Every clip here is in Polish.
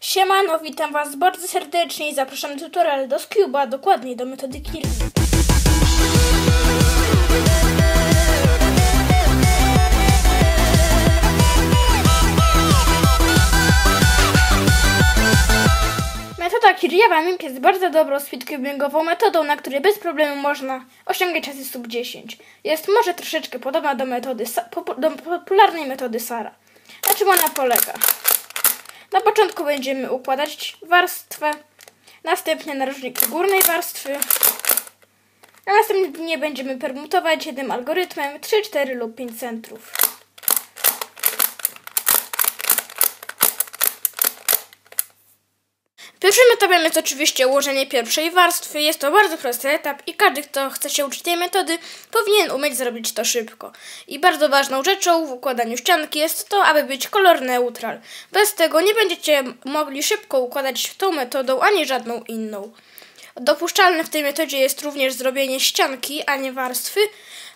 Siemano, witam Was bardzo serdecznie i zapraszam na tutorial do Scuba, dokładniej do metody Kirby. Metoda Kirjawa-Mimp jest bardzo dobrą speedcubingową metodą, na której bez problemu można osiągać czasy sub 10. Jest może troszeczkę podobna do metody do popularnej metody Sara. Na czym ona polega? Na początku będziemy układać warstwę, następnie narożniki górnej warstwy, a następnie będziemy permutować jednym algorytmem 3, 4 lub 5 centrów. Pierwszym etapem jest oczywiście ułożenie pierwszej warstwy. Jest to bardzo prosty etap i każdy, kto chce się uczyć tej metody, powinien umieć zrobić to szybko. I bardzo ważną rzeczą w układaniu ścianki jest to, aby być kolor neutral. Bez tego nie będziecie mogli szybko układać tą metodą, ani żadną inną. Dopuszczalne w tej metodzie jest również zrobienie ścianki, a nie warstwy.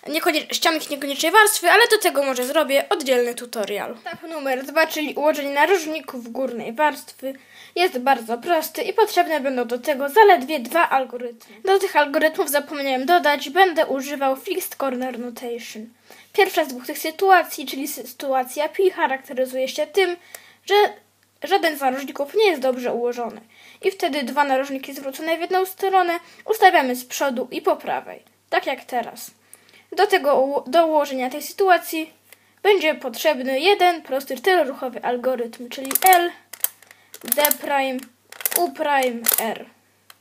Niekonie- ścianki niekoniecznie warstwy, ale do tego może zrobię oddzielny tutorial. Etap numer dwa, czyli ułożenie narożników górnej warstwy jest bardzo prosty i potrzebne będą do tego zaledwie dwa algorytmy. Do tych algorytmów zapomniałem dodać, będę używał Fixed Corner Notation. Pierwsza z dwóch tych sytuacji, czyli sytuacja pi, charakteryzuje się tym, że żaden z narożników nie jest dobrze ułożony. I wtedy dwa narożniki zwrócone w jedną stronę ustawiamy z przodu i po prawej, tak jak teraz. Do tego do ułożenia tej sytuacji będzie potrzebny jeden prosty czteroruchowy algorytm, czyli L, D', U', R.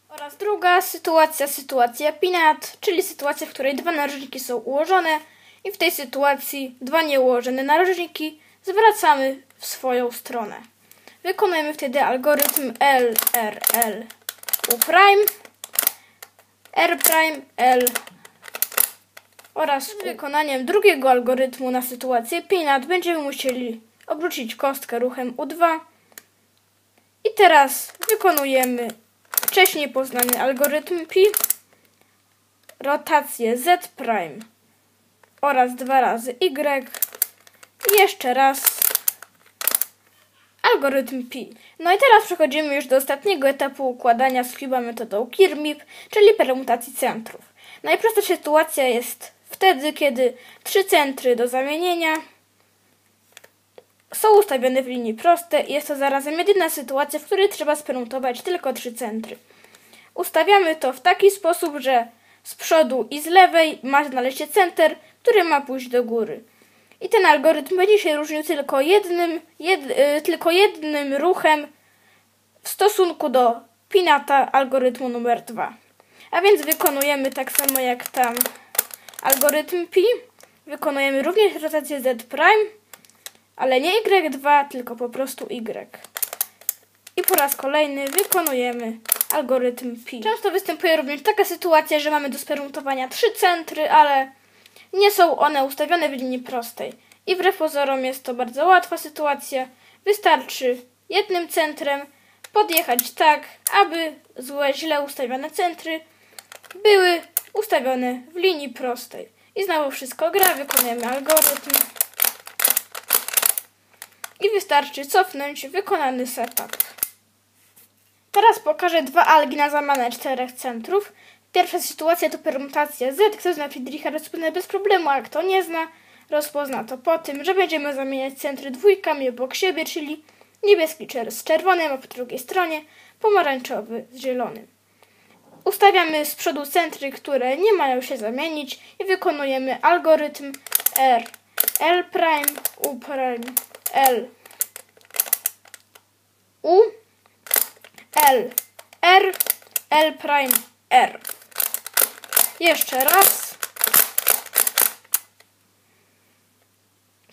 Oraz druga sytuacja, sytuacja pinat, czyli sytuacja, w której dwa narożniki są ułożone i w tej sytuacji dwa nieułożone narożniki zwracamy w swoją stronę. Wykonujemy wtedy algorytm L, R, L, U', R', L oraz wykonaniem drugiego algorytmu na sytuację pinat będziemy musieli obrócić kostkę ruchem U2 i teraz wykonujemy wcześniej poznany algorytm pi, rotację z' oraz dwa razy y i jeszcze raz algorytm pi. No i teraz przechodzimy już do ostatniego etapu układania Scuba metodą Kirmip, czyli permutacji centrów. Najprostsza sytuacja jest wtedy, kiedy trzy centry do zamienienia są ustawione w linii proste i jest to zarazem jedyna sytuacja, w której trzeba spermutować tylko trzy centry. Ustawiamy to w taki sposób, że z przodu i z lewej ma znaleźć się center, który ma pójść do góry. I ten algorytm będzie się różnił tylko jednym, jed, y, tylko jednym ruchem w stosunku do pinata algorytmu numer 2. A więc wykonujemy tak samo jak tam algorytm pi. Wykonujemy również rotację z', ale nie y2, tylko po prostu y. I po raz kolejny wykonujemy algorytm pi. Często występuje również taka sytuacja, że mamy do spermutowania trzy centry, ale nie są one ustawione w linii prostej. I wbrew pozorom jest to bardzo łatwa sytuacja. Wystarczy jednym centrem podjechać tak, aby złe, źle ustawione centry były ustawione w linii prostej. I znowu wszystko gra, wykonujemy algorytm. I wystarczy cofnąć wykonany setup. Teraz pokażę dwa algi na zamianę czterech centrów. Pierwsza sytuacja to permutacja Z. Kto zna Friedricha rozpozna bez problemu, a kto nie zna, rozpozna to po tym, że będziemy zamieniać centry dwójkami obok siebie, czyli niebieski z czerwonym, a po drugiej stronie pomarańczowy z zielonym. Ustawiamy z przodu centry, które nie mają się zamienić i wykonujemy algorytm R. L', U', L. U, L, R, L', R. Jeszcze raz.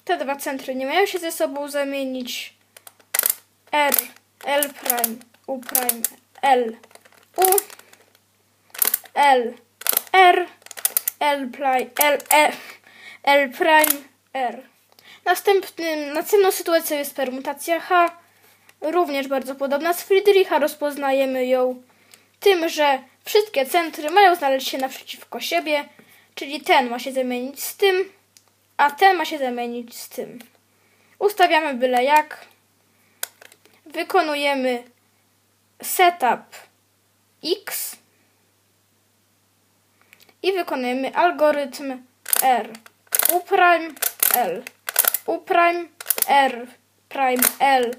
Te dwa centry nie mają się ze sobą zamienić. R, L', U', L, U, L, R, L, L, L, L prime, R. Następnym, następną sytuacją jest permutacja H. Również bardzo podobna z Friedricha. Rozpoznajemy ją tym, że wszystkie centry mają znaleźć się naprzeciwko siebie, czyli ten ma się zamienić z tym, a ten ma się zamienić z tym. Ustawiamy byle jak. wykonujemy setup x i wykonujemy algorytm r u l u prime r prime l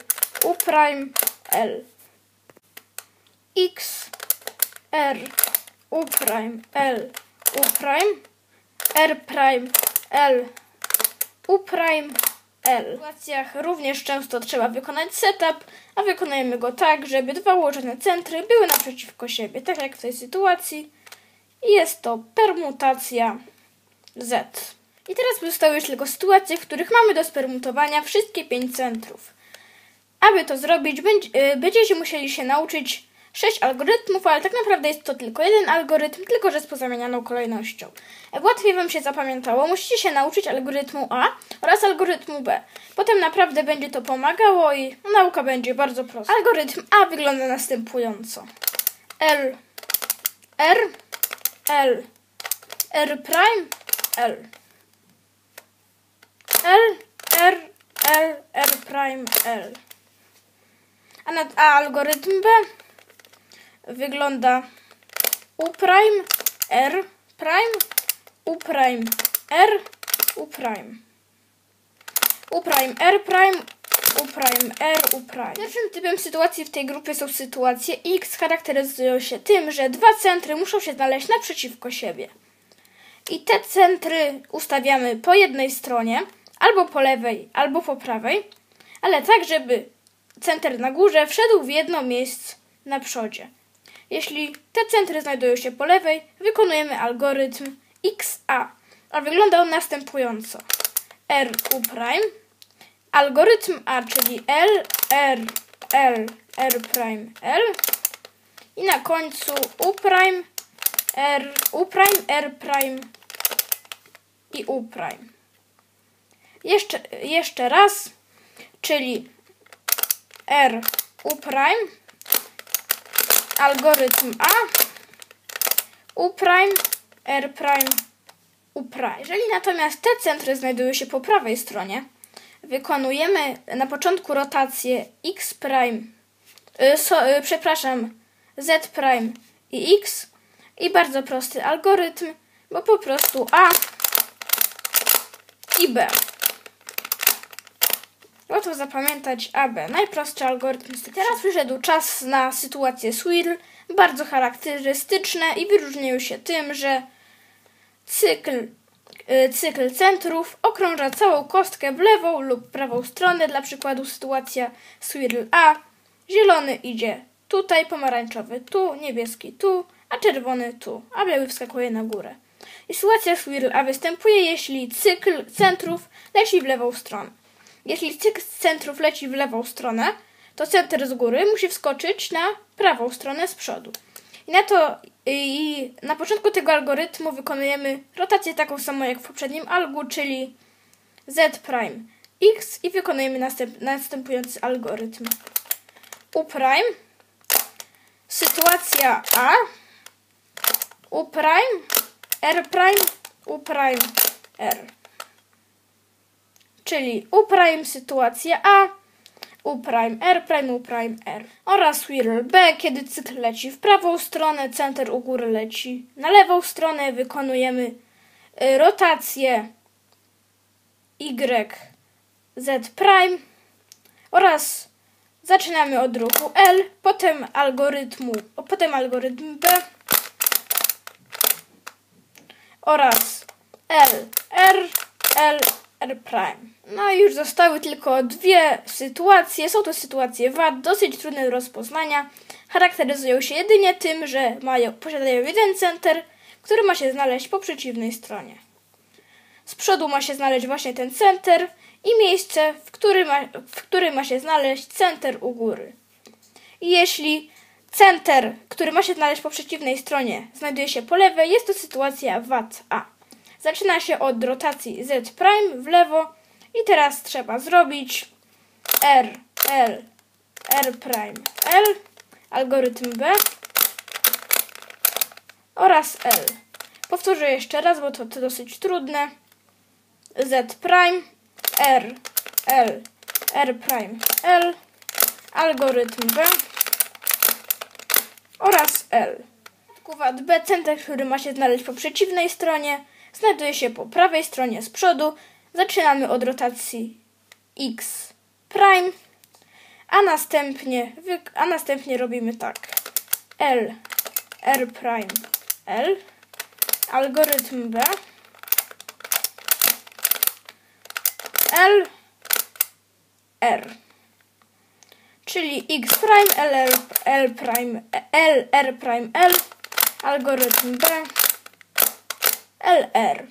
u prime l x r u prime l u prime r prime l u prime L. W sytuacjach również często trzeba wykonać setup, a wykonujemy go tak, żeby dwa ułożone centry były naprzeciwko siebie, tak jak w tej sytuacji. Jest to permutacja Z. I teraz pozostały już tylko sytuacje, w których mamy do spermutowania wszystkie pięć centrów. Aby to zrobić, y, będziecie musieli się nauczyć sześć algorytmów, ale tak naprawdę jest to tylko jeden algorytm, tylko że z pozamienianą kolejnością. Jak łatwiej Wam się zapamiętało, musicie się nauczyć algorytmu A oraz algorytmu B. Potem naprawdę będzie to pomagało i nauka będzie bardzo prosta. Algorytm A wygląda następująco. L, R, L, R prime, L. L, R, L, R prime, L. A, nad, a algorytm B wygląda U prime, R prime, U prime, R, U prime. U prime, R prime, U prime, R, U prime. Pierwszym typem sytuacji w tej grupie są sytuacje X. Charakteryzują się tym, że dwa centry muszą się znaleźć naprzeciwko siebie. I te centry ustawiamy po jednej stronie, albo po lewej, albo po prawej, ale tak, żeby center na górze wszedł w jedno miejsce na przodzie. Jeśli te centry znajdują się po lewej, wykonujemy algorytm XA, a wygląda on następująco. RU', algorytm A, czyli L, R, L, R', L i na końcu U', R, U', R' i U'. Jeszcze, jeszcze raz, czyli R, U', algorytm A, U', R', U'. Jeżeli natomiast te centry znajdują się po prawej stronie, wykonujemy na początku rotację X', y, so, y, przepraszam, Z' i X i bardzo prosty algorytm, bo po prostu A i B. Łatwo zapamiętać AB. Najprostszy algorytm. Teraz przyszedł czas na sytuację Swirl, bardzo charakterystyczne i wyróżniają się tym, że cykl, y, cykl centrów okrąża całą kostkę w lewą lub prawą stronę. Dla przykładu sytuacja Swirl A. Zielony idzie tutaj, pomarańczowy tu, niebieski tu, a czerwony tu, a biały wskakuje na górę. I sytuacja Swirl A występuje, jeśli cykl centrów leci w lewą stronę. Jeśli cykl z centrów leci w lewą stronę, to center z góry musi wskoczyć na prawą stronę z przodu. I na to i na początku tego algorytmu wykonujemy rotację taką samą jak w poprzednim algu, czyli z prime x i wykonujemy następ, następujący algorytm. U prime sytuacja A U prime R prime U prime R czyli U sytuacja A, U R U R. Oraz swirl B, kiedy cykl leci w prawą stronę, center u góry leci na lewą stronę, wykonujemy y, rotację Y Z oraz zaczynamy od ruchu L, potem algorytmu, potem algorytm B oraz L, R, L, R'. No i już zostały tylko dwie sytuacje. Są to sytuacje wad, dosyć trudne do rozpoznania. Charakteryzują się jedynie tym, że mają, posiadają jeden center, który ma się znaleźć po przeciwnej stronie. Z przodu ma się znaleźć właśnie ten center i miejsce, w którym ma, w którym ma się znaleźć center u góry. I jeśli center, który ma się znaleźć po przeciwnej stronie, znajduje się po lewej, jest to sytuacja wad A. Zaczyna się od rotacji Z' w lewo i teraz trzeba zrobić R, L, R', L, algorytm B oraz L. Powtórzę jeszcze raz, bo to, to dosyć trudne. Z', R, L, R', L, algorytm B oraz L. Układ B, center, który ma się znaleźć po przeciwnej stronie, znajduje się po prawej stronie z przodu. Zaczynamy od rotacji x prime, a następnie, a następnie robimy tak. L, R prime, L, algorytm B, L, R czyli x prime, l, l, prime, l, r prime, l, algorytm b, lr.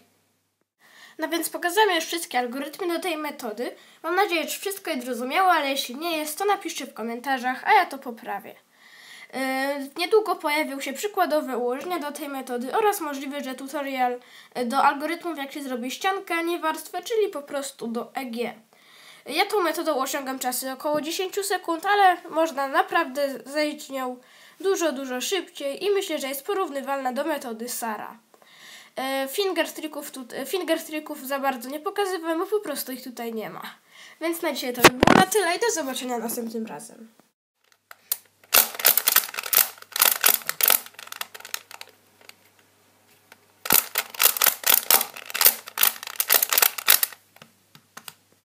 No więc pokazałem już wszystkie algorytmy do tej metody. Mam nadzieję, że wszystko jest zrozumiałe, ale jeśli nie jest, to napiszcie w komentarzach, a ja to poprawię. Yy, niedługo pojawią się przykładowe ułożenia do tej metody oraz możliwe, że tutorial do algorytmów, jak się zrobi ściankę, nie warstwę, czyli po prostu do EG. Ja tą metodą osiągam czasy około 10 sekund, ale można naprawdę zejść nią dużo, dużo szybciej i myślę, że jest porównywalna do metody Sara. E, finger tricków, tu, e, finger tricków za bardzo nie pokazywałem, bo po prostu ich tutaj nie ma. Więc na dzisiaj to by było na tyle i do zobaczenia następnym razem.